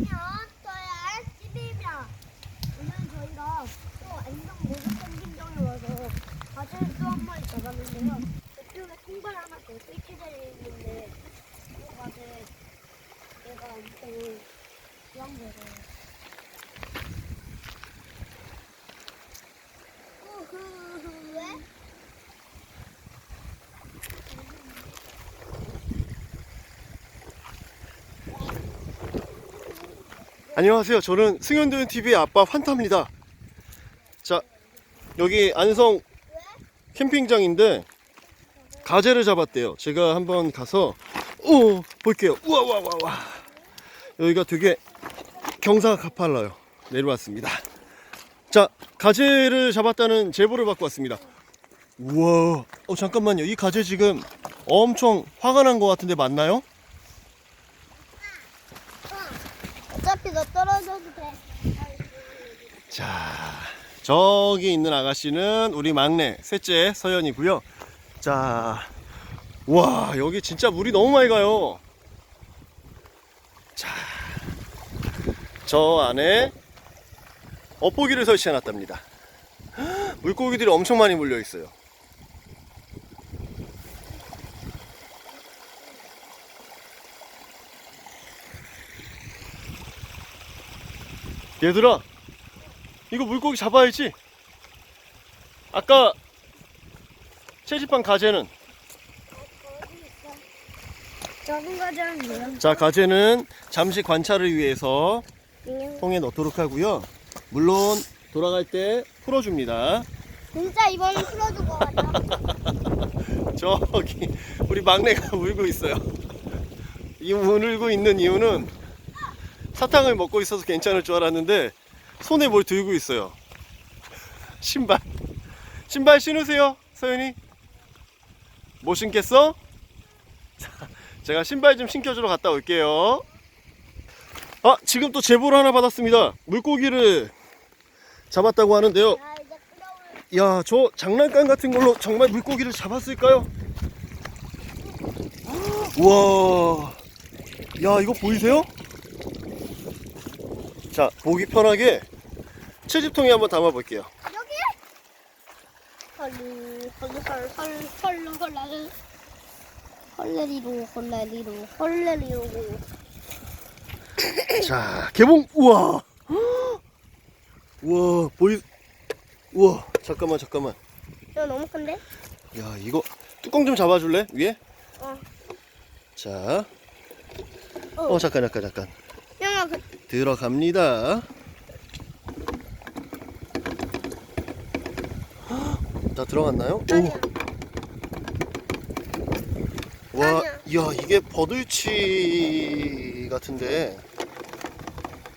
안녕, 저야 SB입니다. 오늘 저희가 또 안성 모습 캠핑장에 와서 과제를 또 한 마리 잡았는데요. 저쪽에 통발 하나 더 설치되어 있는데 그 과제 얘가 엄청 귀한 거래요. 안녕하세요. 저는 승현도현 TV의 아빠 환타입니다. 자, 여기 안성 캠핑장인데 가재를 잡았대요. 제가 한번 가서 오 볼게요. 우와 우와 우와 우와. 여기가 되게 경사가 가팔라요. 내려왔습니다. 자, 가재를 잡았다는 제보를 받고 왔습니다. 우와. 어 잠깐만요. 이 가재 지금 엄청 화가 난 것 같은데 맞나요? 어차피 너 떨어져도 돼. 자, 저기 있는 아가씨는 우리 막내 셋째 서연이고요. 자, 와 여기 진짜 물이 너무 많이 가요. 자, 저 안에 엇보기를 설치해놨답니다. 물고기들이 엄청 많이 물려 있어요. 얘들아, 이거 물고기 잡아야지. 아까 채집한 가재는 작은 과자는 뭐야? 자 가재는 잠시 관찰을 위해서 그냥 통에 넣도록 하고요. 물론 돌아갈 때 풀어줍니다. 진짜 이번엔 풀어줄 것 같아. 저기 우리 막내가 울고 있어요. 이 울고 있는 이유는 사탕을 먹고 있어서 괜찮을 줄 알았는데 손에 뭘 들고 있어요. 신발. 신발 신으세요, 서윤이. 뭐 신겠어? 자, 제가 신발 좀 신겨주러 갔다 올게요. 아, 지금 또 제보를 하나 받았습니다. 물고기를 잡았다고 하는데요. 끌어올. 야, 저 장난감 같은 걸로 정말 물고기를 잡았을까요? 우와. 야, 이거 보이세요? 자, 보기 편하게 채집통에 한번 담아 볼게요. 여기? 헐리 헐헐헐 헐로 헐라르 헐레리로 헐레리로 헐레리로 자, 개봉. 우와. 우와, 보이 우와, 잠깐만, 잠깐만. 이거 너무 큰데? 야, 이거 뚜껑 좀 잡아 줄래? 위에? 어. 자. 어. 어, 잠깐, 잠깐, 잠깐. 들어갑니다. 다 들어갔나요? 아니야. 와, 아니야. 야 이게 버들치 같은데.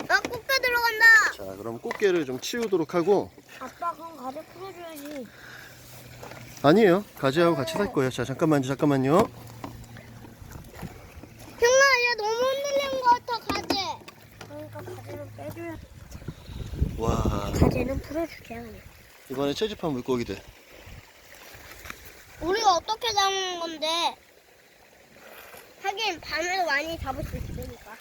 아 꽃게 들어간다. 자, 그럼 꽃게를 좀 치우도록 하고. 아빠 그럼 가재 풀어줘야지. 아니에요. 가지하고 같이 살 거예요. 자, 잠깐만요, 잠깐만요. 형아 얘 너무 흔들리는 것 같아 가재. 그러니까 가재는 빼줘야. 와, 가재는 풀어줄게 그냥. 이번에 채집한 물고기들. 우리가 어떻게 잡는 건데? 하긴 밤에도 많이 잡을 수 있으니까.